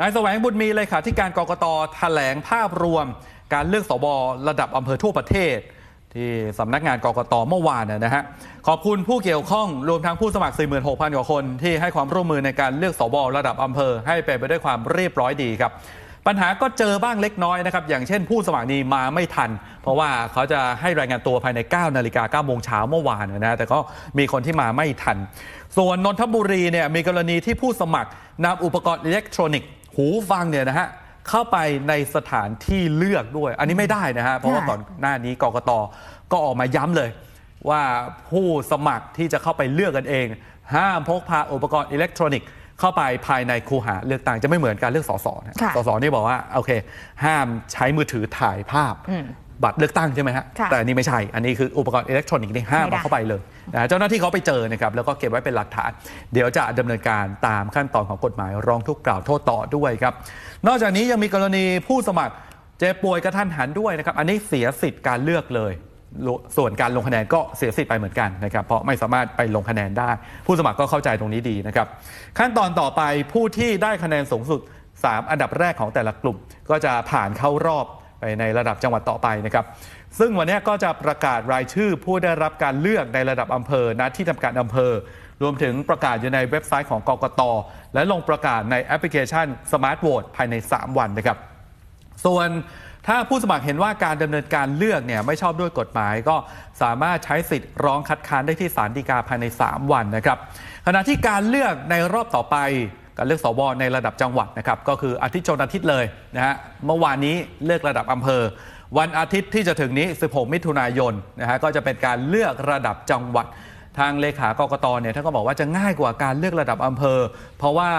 นายแสวงบุญมีเลยค่ะที่การกรกตแถลงภาพรวม การเลือกสวระดับอำเภอทั่วประเทศ ที่สำนักงานกรกตเมื่อวานนะฮะขอบคุณผู้เกี่ยวข้องรวมทั้งผู้สมัคร 46,000กว่าคน ที่ให้ความร่วมมือในการเลือกสวระดับอำเภอ ให้เป็นไปด้วยความเรียบร้อยดีครับ ปัญหาก็เจอบ้างเล็กน้อยนะครับ อย่างเช่นผู้สมัครนี้มาไม่ทัน เพราะว่าเขาจะให้รายงานตัวภายใน 9 นาฬิกา9โมงเช้าเมื่อวานนะแต่ก็มีคนที่มาไม่ทัน ส่วนนนทบุรีเนี่ยมีกรณีที่ผู้สมัครนำอุปกรณ์อิเล็กทรอนิกส์ หูฟังเนี่ยนะฮะเข้าไปในสถานที่เลือกด้วย อันนี้ไม่ได้นะฮะเพราะว่าก่อนหน้านี้กกตก็ออกมาย้ำเลย ว่าผู้สมัครที่จะเข้าไปเลือกกันเอง ห้ามพกพาอุปกรณ์อิเล็กทรอนิกส์เข้าไปภายในคูหาเลือกตั้งจะไม่เหมือนการเลือกสสนะค่ะสสนี่บอกว่าโอเค ห้ามใช้มือถือถ่ายภาพอืม บัตรเลือกตั้งใช่ไหมฮะค่ะแต่อันนี้ไม่ใช่ อันนี้คืออุปกรณ์อิเล็กทรอนิกส์นี่ห้ามไม่ได้เอาเข้าไปเลยนะเจ้าหน้าที่เขาไปเจอนะครับแล้วก็เก็บไว้เป็นหลักฐาน เดี๋ยวจะดำเนินการตามขั้นตอนของกฎหมายร้องทุกข์กล่าวโทษต่อด้วยครับ นอกจากนี้ยังมีกรณีผู้สมัครเจ็บป่วยกระทันหันด้วยนะครับ อันนี้เสียสิทธิ์การเลือกเลย ส่วนการลงคะแนนก็เสียสิทธิ์ไปเหมือนกันนะครับ เพราะไม่สามารถไปลงคะแนนได้ ผู้สมัครก็เข้าใจตรงนี้ดีนะครับ ขั้นตอนต่อไปผู้ที่ได้คะแนนสูงสุด 3 อันดับแรกของแต่ละกลุ่ม ก็จะผ่านเข้ารอบ ไปในระดับจังหวัดต่อไปนะครับ ซึ่งวันนี้ก็จะประกาศรายชื่อผู้ได้รับการเลือกในระดับอำเภอณที่ทำการอำเภอ รวมถึงประกาศอยู่ในเว็บไซต์ของกกต และลงประกาศในแอปพลิเคชัน Smart Vote ภายใน 3 วันนะครับ ส่วนถ้าผู้สมัครเห็นว่าการดำเนินการเลือกเนี่ยไม่ชอบด้วยกฎหมาย ก็สามารถใช้สิทธิ์ร้องคัดค้านได้ที่ศาลฎีกาภายใน 3 วันนะครับขณะที่การเลือกในรอบต่อไป การเลือกสวในระดับจังหวัดนะครับก็คืออาทิตย์ชนอาทิตย์เลยนะฮะเมื่อวานนี้เลือกระดับอำเภอ วันอาทิตย์ที่จะถึงนี้ 16 มิถุนายนนะฮะก็จะเป็นการเลือกระดับจังหวัด ทางเลขากกตเนี่ยท่านก็บอกว่าจะง่ายกว่าการเลือกระดับอำเภอ เพราะว่า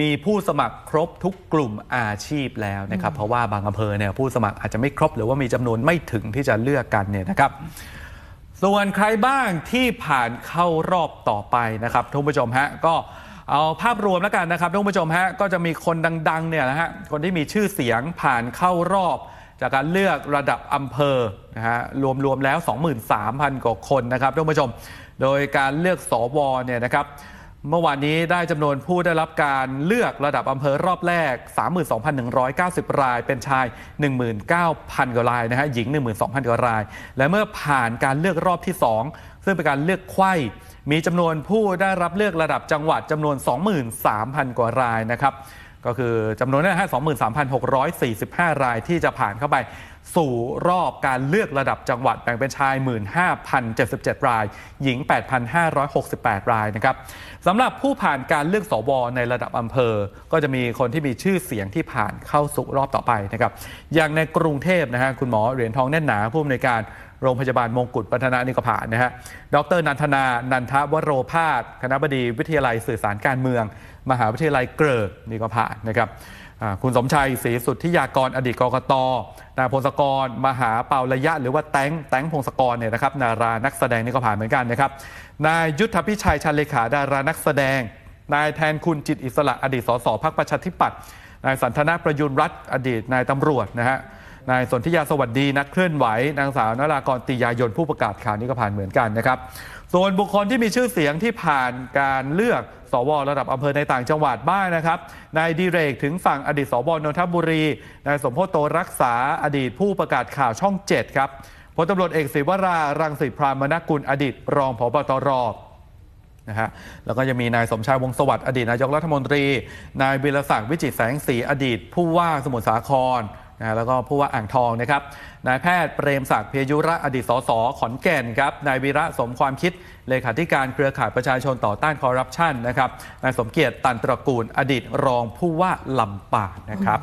มีผู้สมัครครบทุกกลุ่มอาชีพแล้วนะครับเพราะว่าบางอำเภอเนี่ยผู้สมัครอาจจะไม่ครบหรือว่ามีจำนวนไม่ถึงที่จะเลือกกันเนี่ยนะครับ ส่วนใครบ้างที่ผ่านเข้ารอบต่อไปนะครับท่านผู้ชมฮะก็ เอาภาพรวมแล้วกันนะครับท่านผู้ชมฮะก็จะมีคนดังๆเนี่ยนะฮะคนที่มีชื่อเสียงผ่านเข้ารอบ จากการเลือกระดับอำเภอนะฮะรวมๆแล้ว 23,000 กว่าคนนะครับท่านผู้ชม โดยการเลือกสวเนี่ยนะครับเมื่อวานนี้ได้จำนวนผู้ได้รับการเลือกระดับอำเภอรอบแรก 32,190 ราย เป็นชาย 19,000 กว่ารายนะฮะหญิง 12,000 กว่าราย และเมื่อผ่านการเลือกรอบที่ 2 ซึ่งเป็นการเลือกไข้มีจำนวนผู้ได้รับเลือกระดับจังหวัดจำนวน 23,000 กว่ารายนะครับ ก็คือจำนวนนั้นนะฮะ23,645 รายที่จะผ่านเข้าไปสู่รอบการเลือกระดับจังหวัดแบ่งเป็นชาย 15,077 ราย หญิง 8,568 รายนะครับสำหรับผู้ผ่านการเลือกสวในระดับอำเภอ ก็จะมีคนที่มีชื่อเสียงที่ผ่านเข้าสู่รอบต่อไปนะครับอย่างในกรุงเทพนะฮะคุณหมอเหรียญทองแน่นหนาผู้อำนวยการ โรงพยาบาลมงกุฎปัฒนานิกผ่านนะฮะ ดรนันทนา นันทวโรพาส คณะบดีวิทยาลัยสื่อสารการเมือง มหาวิทยาลัยเกริกนี่ก็ผ่านนะครับคุณสมชัยศรีสุทธิยากรอดีตกกตนายพงศกร มหาเปาระยะ หรือว่าแตงแตงพงศกรเนี่ยนะครับนารานักแสดงนี่ก็ผ่านเหมือนกันนะครับนายยุทธพิชัยชันเลขาดารานักแสดง นายแทนคุณจิตอิสระอดีตสสพักประชาธิปัตย์นายสันทนาประยุนรัฐอดีตนายตำรวจนะฮะ นายสนธิยาสวัสดีนักเคลื่อนไหวนางสาวนรากรติยายนผู้ประกาศข่าวนี้ก็ผ่านเหมือนกันนะครับ ส่วนบุคคลที่มีชื่อเสียงที่ผ่านการเลือกสวระดับอำเภอในต่างจังหวัดบ้างนะครับ นายดีเรกถึงฝั่งอดีตสวนนทบุรี นายสมโพธิ์โตรักษาอดีตผู้ประกาศข่าวช่อง 7 ครับพลตำรวจเอกศิวรา รังสิพรามนกุลอดีตรองผบตรนะฮะแล้วก็จะมีนายสมชายวงศ์สวัสดิ์อดีตนายกรัฐมนตรี นายวิรศักดิ์วิจิตรแสงสีอดีต ผู้ว่าสมุทรสาคร นะแล้วก็ผู้ว่าอ่างทองนะครับนายแพทย์เปรมศักดิ์เพยุระอดีตสสขอนแก่นครับนายวีระสมความคิดเลขาธิการเครือข่ายประชาชนต่อต้านคอร์รัปชันนะครับนายสมเกียรติตันตระกูลอดีตรองผู้ว่าลำปางนะครับ